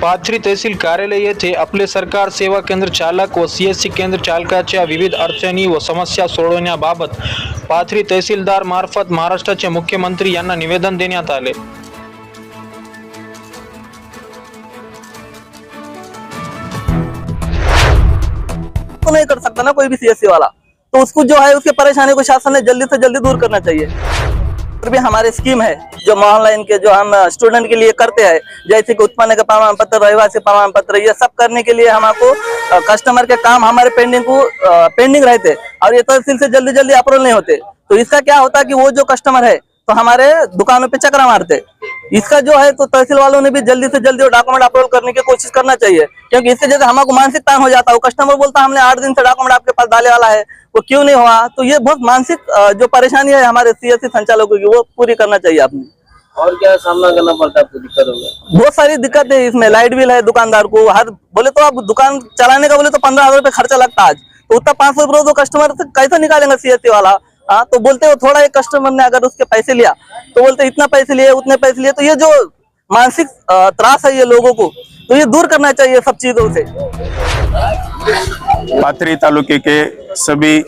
पाथरी तहसील कार्यालय येथे आपले सरकार सेवा केंद्र चालक व सीएससी केंद्र चालकाच्या विविध अडचणी व समस्या सोडवण्याबाबत पाथरी तहसीलदार मार्फत महाराष्ट्राचे मुख्यमंत्री यांना निवेदन आले. तो नहीं कर सकता ना कोई भी सीएससी वाला। तो उसको जो है, उसकी परेशानी को शासन ने जल्दी से जल्दी दूर करना चाहिए। भी हमारे स्कीम है, जो ऑनलाइन के जो हम स्टूडेंट के लिए करते हैं, जैसे कि उत्पन्न का प्रमाण पत्र, रहवासी प्रमाण पत्र, ये सब करने के लिए हम आपको कस्टमर के काम हमारे पेंडिंग को पेंडिंग रहते, और ये तहसील से जल्दी जल्दी अप्रूवल नहीं होते। तो इसका क्या होता की वो जो कस्टमर है तो हमारे दुकानों पे चक्रा मारते। इसका जो है तो तहसील वालों ने भी जल्दी से जल्दी डॉक्यूमेंट अप्रूवल करने की कोशिश करना चाहिए। क्योंकि इससे जैसे हमको मानसिक तान हो जाता है कस्टमर बोलता है हमने आठ दिन से डॉक्यूमेंट आपके पास डाले वाला है वो क्यों नहीं हुआ? तो ये बहुत मानसिक जो परेशानी है हमारे सीएससी संचालकों की वो पूरी करना चाहिए आपने। और क्या सामना करना पड़ता है आपको दिक्कत होगा? बहुत सारी दिक्कत है इसमें लाइट बिल है दुकानदार को हर बोले तो आप दुकान चलाने का बोले तो पंद्रह हज़ार रुपये खर्चा लगता है आज। तो उतना पाँच सौ रुपये तो कस्टमर कैसे निकालेंगे सीएससी वाला? हाँ तो बोलते हो थोड़ा एक कस्टमर ने अगर उसके पैसे लिया तो बोलते इतना पैसे लिए उतने पैसे लिए तो ये जो मानसिक त्रास है ये लोगों को तो ये दूर करना चाहिए सब चीजों से। पाथरी तालुके के सभी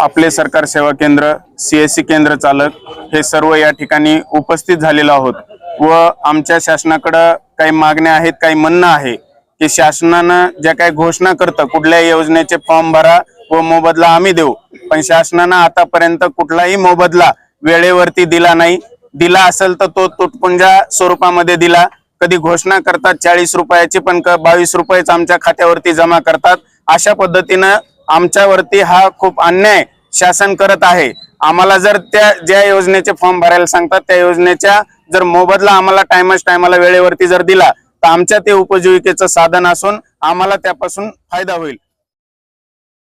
आपले सरकार सेवा केंद्र सीएससी केंद्र चालक हे सर्व या ठिकाणी उपस्थित झालेलो आहोत व आमच्या शासनाकडं काही मागण्या आहेत काही म्हणणं आहे की शासनानं ज्या काही घोषणा करतं कुठल्या योजनेचे फॉर्म भरा व मोबदला आम्ही देऊ. पण शासनानं आतापर्यंत कुठलाही मोबदला वेळेवरती दिला नाही. दिला असेल तर तो तुटपुंजा स्वरूपामध्ये दिला. कधी घोषणा करतात चाळीस रुपयाची पण बावीस रुपयेच आमच्या खात्यावरती जमा करतात. अशा पद्धतीनं आमच्यावरती हा खूप अन्याय शासन करत आहे. आम्हाला जर त्या ज्या योजनेचे फॉर्म भरायला सांगतात त्या योजनेच्या जर मोबदला आम्हाला टायमच टायमाला वेळेवरती जर दिला तर आमच्या ते उपजीविकेचं साधन असून आम्हाला त्यापासून फायदा होईल.